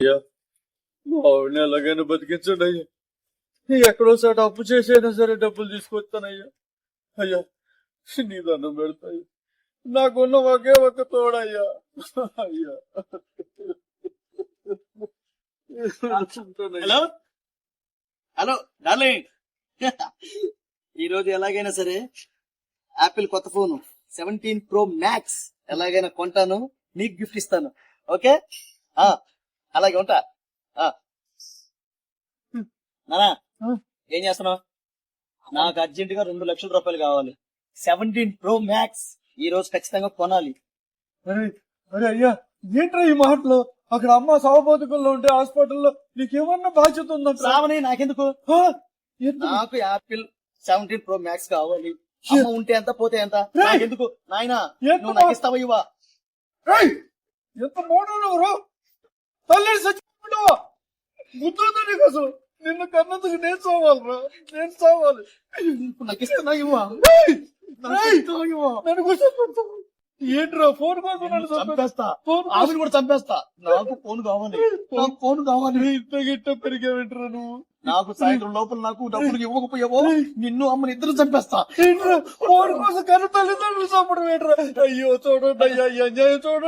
అయ్యా మా ఆవిడని ఎలాగైనా బతికించండి అయ్యా. ఎక్కడో సాట అప్పు చేసైనా సరే డబ్బులు తీసుకొస్తానయ్యా. అయ్యా నీ దండం పెడతాయి నాకున్న ఒకే ఒక తోడయ్యా. అయ్యా. హలో? Hello darling. ఈ రోజు ఎలాగైనా సరే యాపిల్ కొత్త ఫోన్ సెవెంటీన్ ప్రో మ్యాక్స్ ఎలాగైనా కొంటాను నీకు గిఫ్ట్ ఇస్తాను. ఓకే? ఆ అలాగే ఉంటా. ఆ. నానా ఏం చేస్తున్నావు? నాకు అర్జెంట్గా రెండు లక్షల రూపాయలు కావాలి. సెవెంటీన్ ప్రో మ్యాక్స్ ఈ రోజు ఖచ్చితంగా కొనాలి. అరే అరే అయ్యా ఏంట్రా ఈ మాటలు? అక్కడ అమ్మ సవబోధకుల్లో ఉంటే హాస్పిటల్లో నీకేమన్నా బాధ్యత ఉందంట సావని నాకెందుకు? ఎందుకు? నాకు యాపిల్ సెవెంటీన్ ప్రో మ్యాక్స్ కావాలి. అమ్మ ఉంటే ఎంత పోతే ఎంత? రేయ్! నాకెందుకు? నాయనా ఎంత నువ్వు నాకు ఇస్తావా ఇవ్వా? ఏయ్! ఎంత మోడలు తల్లి చచ్చిపోయావా బుద్ధులతో నీకు అసలు నిన్ను కన్నందుకు నేను చావాలిరా నేను చావాలి. ఇప్పుడు నాకు ఇస్తున్నా ఇవ్వా. నన్ను కూర్చోబెడతావు. ఏంట్రా ఫోన్ కోసం చంపేస్తా? ఆమెను కూడా చంపేస్తా. నాకు ఫోన్ కావాలి. నాకు ఫోన్ కావాలి. ఇంత గిట్ట పెరిగావేంట్రా నువ్వు? నాకు సాయంత్రం లోపల నాకు డబ్బులు ఇవ్వకపోయావో నిన్ను అమ్మని ఇద్దరు చంపేస్తా. ఏంట్రా ఫోన్ కోసం కన్ను తల్లిదండ్రులు చంపడం ఏంట్రా? అయ్యో చూడండి అయ్యా అన్యాయం చూడండి